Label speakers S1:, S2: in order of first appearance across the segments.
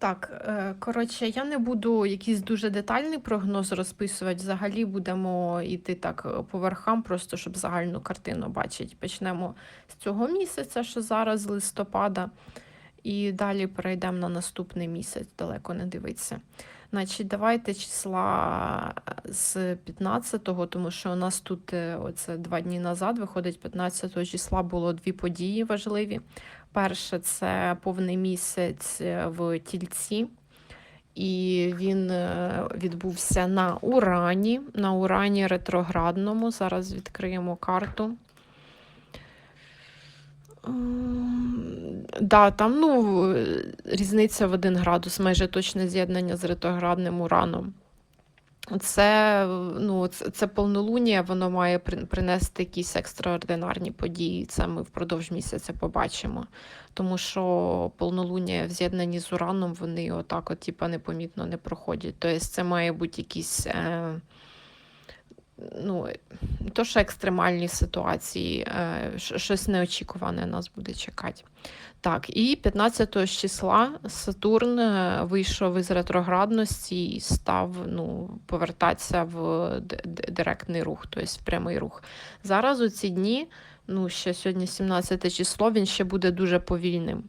S1: Так, е, коротше, я не буду якийсь дуже детальний прогноз розписувати. Взагалі будемо йти так е, по верхам, просто щоб загальну картину бачити. Почнемо з цього місяця, що зараз з листопада, і далі перейдемо на наступний місяць, далеко не дивитися. Значить, давайте числа з 15-го, тому що у нас тут е, оце два дні назад виходить 15 числа було дві події важливі. Перше це повний місяць е, в тільці, і він е, відбувся на Урані, на Урані ретроградному. Зараз відкриємо карту. Ем, Да, там ну, різниця в один градус, майже точне з'єднання з ретроградним ураном. Це, ну, це, це повнолуння, воно має принести якісь екстраординарні події. Це ми впродовж місяця побачимо. Тому що повнолуння в з'єднанні з ураном вони отак, от, типа, непомітно не проходять. Тобто це має бути якісь. Е, ну, то, що екстремальні ситуації, е, щось неочікуване нас буде чекати. Так, і 15 числа Сатурн е, вийшов із ретроградності і став ну, повертатися в директний рух, тобто в прямий рух. Зараз у ці дні, ну ще сьогодні 17 число, він ще буде дуже повільним.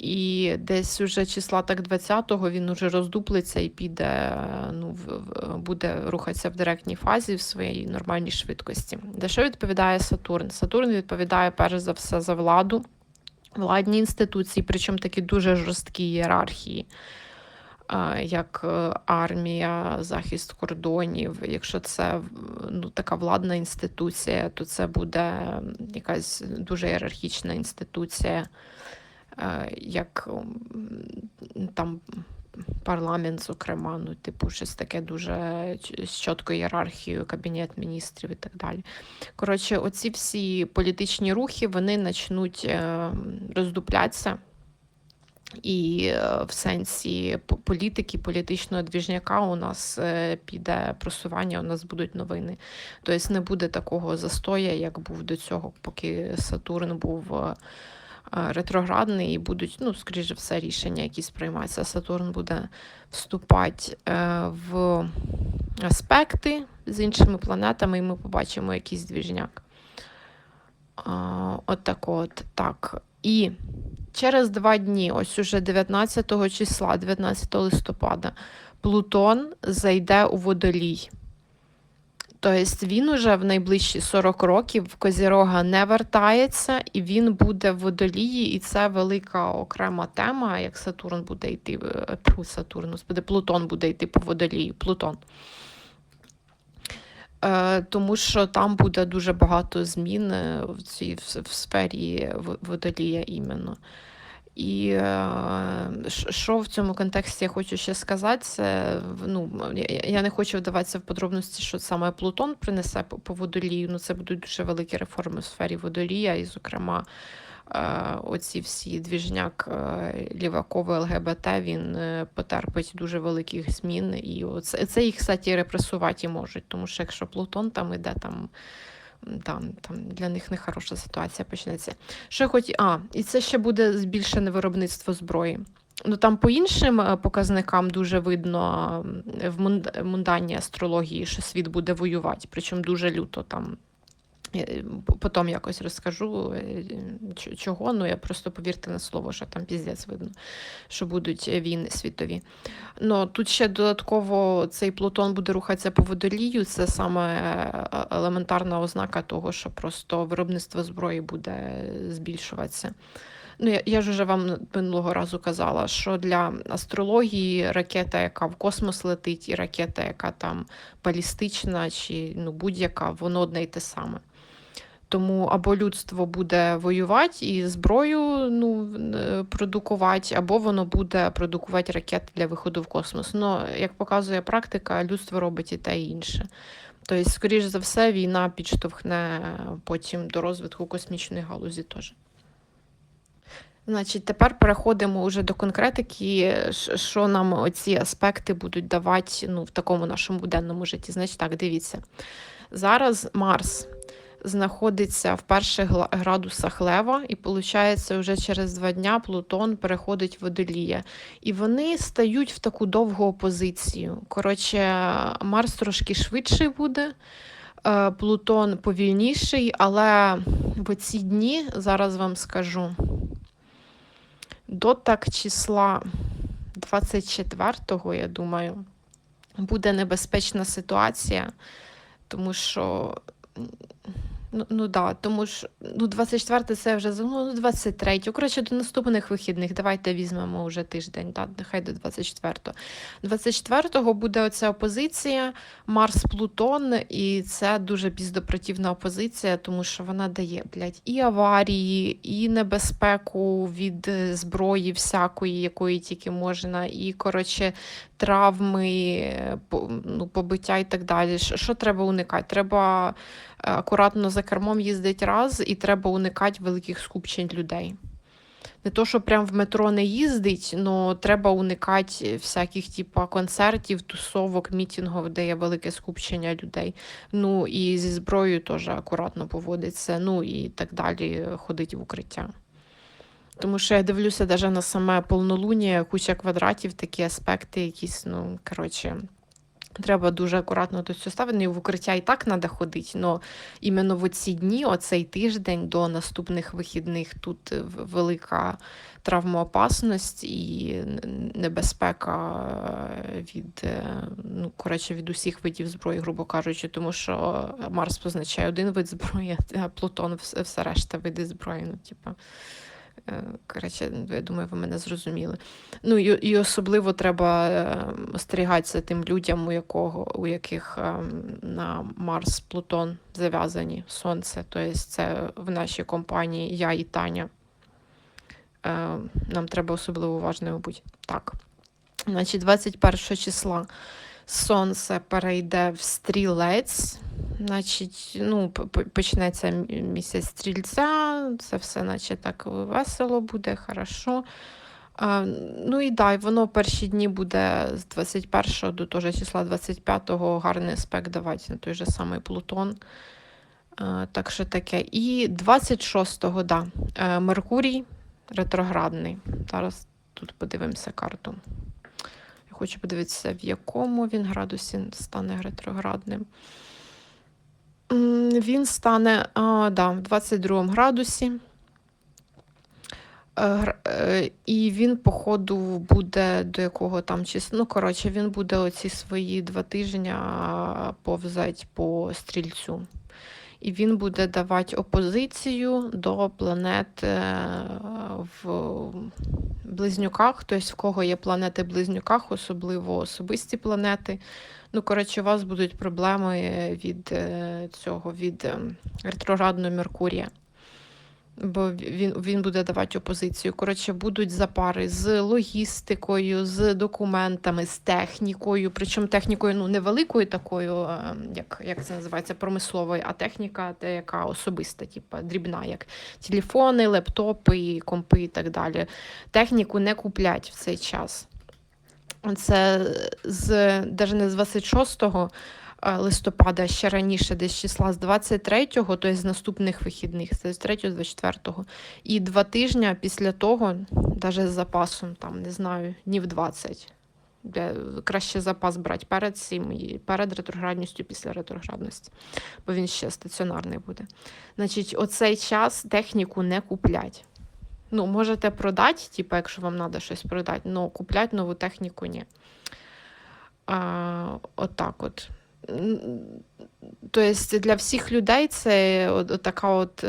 S1: І десь уже числа так 20-го він уже роздуплиться і піде, ну, буде рухатися в директній фазі в своїй нормальній швидкості. За що відповідає Сатурн? Сатурн відповідає перш за все за владу, владні інституції, причому такі дуже жорсткі ієрархії, як е, армія, захист кордонів. Якщо це ну, така владна інституція, то це буде якась дуже ієрархічна інституція як там парламент, зокрема, ну, типу, щось таке дуже з чіткою ієрархією, кабінет міністрів і так далі. Коротше, оці всі політичні рухи вони почнуть е, роздуплятися. І е, в сенсі політики, політичного двіжняка у нас е, піде просування, у нас будуть новини. Тобто не буде такого застоя, як був до цього, поки Сатурн був е, е, ретроградний, і будуть, ну, скоріше все, рішення якісь прийматися. Сатурн буде вступати е, в аспекти з іншими планетами, і ми побачимо якийсь двіжняк. От так от. Так. І через два дні, ось уже 19 числа, 19 листопада, Плутон зайде у водолій. Тобто він уже в найближчі 40 років в Козірога не вертається, і він буде в водолії, і це велика окрема тема, як Сатурн буде йти, е, Сатурн, господи, Плутон буде йти по водолію. Плутон. Е, тому що там буде дуже багато змін е, в цій в, в сфері водолія іменно. І що в цьому контексті я хочу ще сказати, це ну, я, не хочу вдаватися в подробності, що саме Плутон принесе по, водолію. Ну, це будуть дуже великі реформи в сфері водолія, і, зокрема, е, оці всі двіжняк е, ліваковий ЛГБТ, він е, потерпить дуже великих змін. І оце, це їх, кстати, репресувати можуть, тому що якщо Плутон там іде, там, там, там для них нехороша ситуація почнеться. Що я хоч... А, і це ще буде збільшене виробництво зброї. Ну там по іншим е, показникам дуже видно в мунданні астрології, що світ буде воювати, причому дуже люто там. Е, Потім якось розкажу е, чого. Ну я просто повірте на слово, що там піздець видно, що будуть е, війни світові. Ну тут ще додатково цей Плутон буде рухатися по водолію. Це саме елементарна ознака того, що просто виробництво зброї буде збільшуватися. Ну, я, я ж уже вам минулого разу казала, що для астрології ракета, яка в космос летить, і ракета, яка там балістична чи ну, будь-яка, воно одне й те саме. Тому або людство буде воювати і зброю ну, е, продукувати, або воно буде продукувати ракети для виходу в космос. Ну, як показує практика, людство робить і те і інше. Тобто, скоріш за все, війна підштовхне потім до розвитку космічної галузі теж. Значить, тепер переходимо вже до конкретики, що нам оці аспекти будуть давати ну, в такому нашому буденному житті. Значить, так, дивіться. Зараз Марс знаходиться в перших градусах лева, і виходить, вже через два дня Плутон переходить в водолія. І вони стають в таку довгу опозицію. Коротше, Марс трошки швидший буде. е, Плутон повільніший, але в ці дні зараз вам скажу до так числа 24-го, я думаю, буде небезпечна ситуація, тому що. Ну, ну да, тому ж ну, 24 це вже ну, 23. Коротше, до наступних вихідних. Давайте візьмемо вже тиждень, да, нехай до 24-го. 24-го буде оця опозиція Марс-Плутон, і це дуже піздопротивна опозиція, тому що вона дає, блядь, і аварії, і небезпеку від е, зброї всякої, якої тільки можна, і, коротше, травми, е, ну, побиття і так далі. Що треба уникати? Треба акуратно за кермом їздити раз, і треба уникати великих скупчень людей. Не то, що прям в метро не їздить, але треба уникати всяких типу, концертів, тусовок, мітингів, де є велике скупчення людей. Ну і зі зброєю теж акуратно поводиться, ну і так далі, ходить в укриття. Тому що я дивлюся навіть на саме повнолуння, куча квадратів, такі аспекти, якісь, ну, коротше, треба дуже акуратно до цього ставити. Ну, і в укриття і так треба ходити, але іменно в ці дні, оцей тиждень до наступних вихідних, тут е, велика травмоопасність і небезпека е, від, е, ну, коротше, від усіх видів зброї, грубо кажучи, тому що Марс позначає один вид зброї, а Плутон все, решта види зброї. Ну, типа. Е, Коротше, я думаю, ви мене зрозуміли. Ну і, і особливо треба е, остерігатися тим людям, у, якого, у яких е, на Марс, Плутон зав'язані Сонце. Тобто це в нашій компанії я і Таня. Е, Нам треба особливо уважними бути. Так. Значить, 21 числа Сонце перейде в стрілець. Значить, ну, почнеться місяць стрільця, це все, наче так весело буде, хорошо. А, ну і да, і воно перші дні буде з 21 до того числа 25-го гарний аспект давати на той же самий Плутон. А, так що таке. І 26-го, да, е, Меркурій ретроградний. Зараз тут подивимося карту. Я хочу подивитися, в якому він градусі стане ретроградним. Він стане а, да, в 22 градусі. Е, е, І він, походу, буде до якого там числа. Ну, коротше, він буде оці свої два тижні повзати по стрільцю. І він буде давати опозицію до планет е, в близнюках, тобто в кого є планети в близнюках, особливо особисті планети. Ну, коротше, у вас будуть проблеми від е, цього, від е, ретроградного Меркурія. Бо він, він буде давати опозицію. Коротше, будуть запари з логістикою, з документами, з технікою. Причому технікою ну, не великою такою, як, як це називається, промисловою, а техніка, та, яка особиста, типу, дрібна, як телефони, лептопи, компи і так далі. Техніку не куплять в цей час. Це з навіть не з 26 е, листопада, ще раніше, десь числа з 23-го, тобто з наступних вихідних, з 23 24-го. І два тижні після того, навіть з запасом, там, не знаю, днів 20. Де краще запас брати перед цим і перед ретроградністю, після ретроградності, бо він ще стаціонарний буде. Значить, оцей час техніку не куплять. Ну, можете продати, типу, якщо вам треба щось продати, але купляти нову техніку ні. А, отак от. Тобто для всіх людей це така от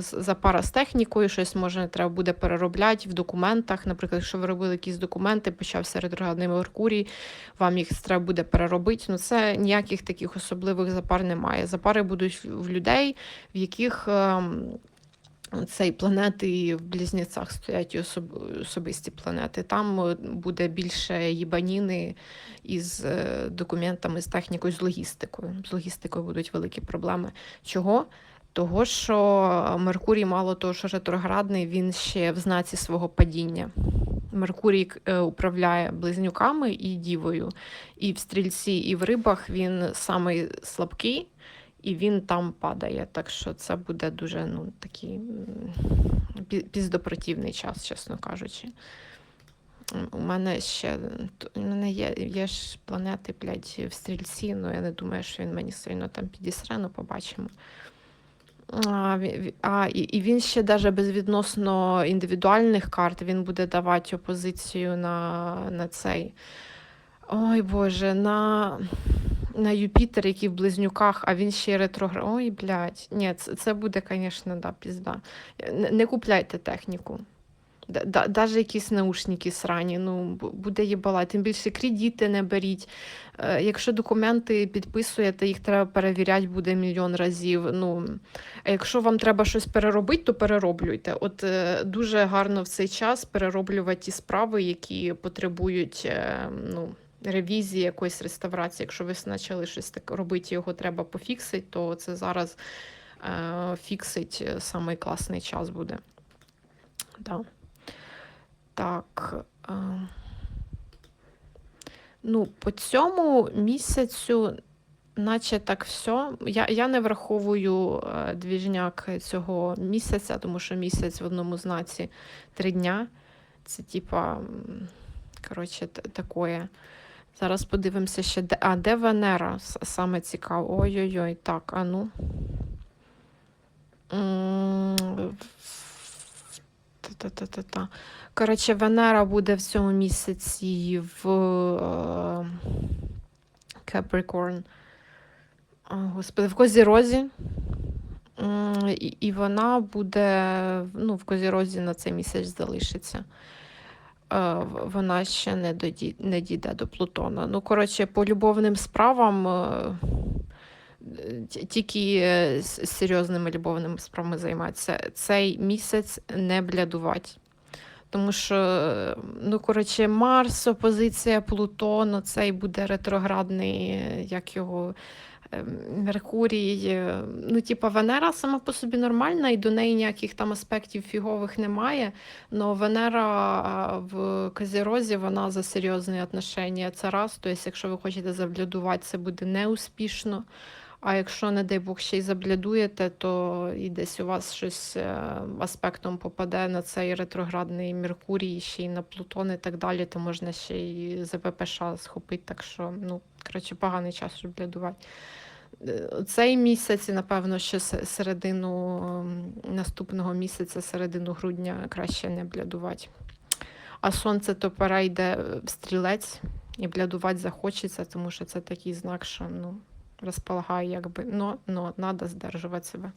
S1: запара з технікою, щось може треба буде переробляти в документах. Наприклад, якщо ви робили якісь документи, почався ретроградний Меркурій, вам їх треба буде переробити. Ну це ніяких таких особливих запар немає. Запари будуть в в людей, в яких. Цей планети в близнецях стоять особисті планети. Там е, буде більше їбаніни із е, документами, з технікою, з логістикою. З логістикою будуть великі проблеми. Чого? Того, що Меркурій, мало того, що ретроградний, він ще в знаці свого падіння. Меркурій е, управляє близнюками і дівою. І в стрільці, і в рибах він самий слабкий. І він там падає. Так що це буде дуже ну, такий піздопротивний час, чесно кажучи. У мене ще у мене є, є ж планети, блядь, в стрільці, ну я не думаю, що він мені сильно там підісре, ну побачимо. А, а, і, і він ще даже безвідносно індивідуальних карт він буде давати опозицію на, на цей. Ой Боже, на, на Юпітер, який в близнюках, а він ще й. Ой, блядь. Ні, це, буде, звісно, да, пізда. Не, купляйте техніку. Да, якісь наушники срані, ну, буде їбала. Тим більше кредити не беріть. Е, якщо документи підписуєте, їх треба перевіряти буде мільйон разів. Ну, а якщо вам треба щось переробити, то перероблюйте. От е, дуже гарно в цей час перероблювати ті справи, які потребують е, ну, ревізії, якоїсь реставрації. Якщо ви почали щось так робити, його треба пофіксити, то це зараз е, фіксить е, самий класний час буде. Да. Так. Е, ну, по цьому місяцю, наче так все. Я, я не враховую е, двіжняк цього місяця, тому що місяць в одному знаці три дня. Це типа, коротше, такое. Зараз подивимося ще, де, а де Венера? Саме цікаво. Ой-ой-ой, так, а ну. Та-та-та-та-та. Коротше, Венера буде в цьому місяці в е, Capricorn. Господи, в Козірозі. І вона буде ну, в Козірозі на цей місяць залишиться. Е, Вона ще не, доді, не дійде до Плутона. Ну, коротше, по любовним справам е, тільки е, з серйозними любовними справами займатися. Цей місяць не блядувати. Тому що, ну, коротше, Марс, опозиція Плутону, цей буде ретроградний, як його Меркурій. е, Ну, типа, Венера сама по собі нормальна, і до неї ніяких там аспектів фігових немає. Но Венера в Козірозі, вона за серйозні отношення. Це раз. Тобто, якщо ви хочете заблюдувати, це буде неуспішно. А якщо, не дай Бог, ще й заблядуєте, то і десь у вас щось е, аспектом попаде на цей ретроградний Меркурій, ще й на Плутон і так далі, то можна ще й за ППШ схопити. Так що, ну, коротше, поганий час, щоб блядувати. Е, Цей місяць, і, напевно, ще середину ем, наступного місяця, середину грудня, краще не блядувати. А сонце то перейде в стрілець і блядувати захочеться, тому що це такий знак, що ну, розполагає, якби, но, но, надо здержувати себе.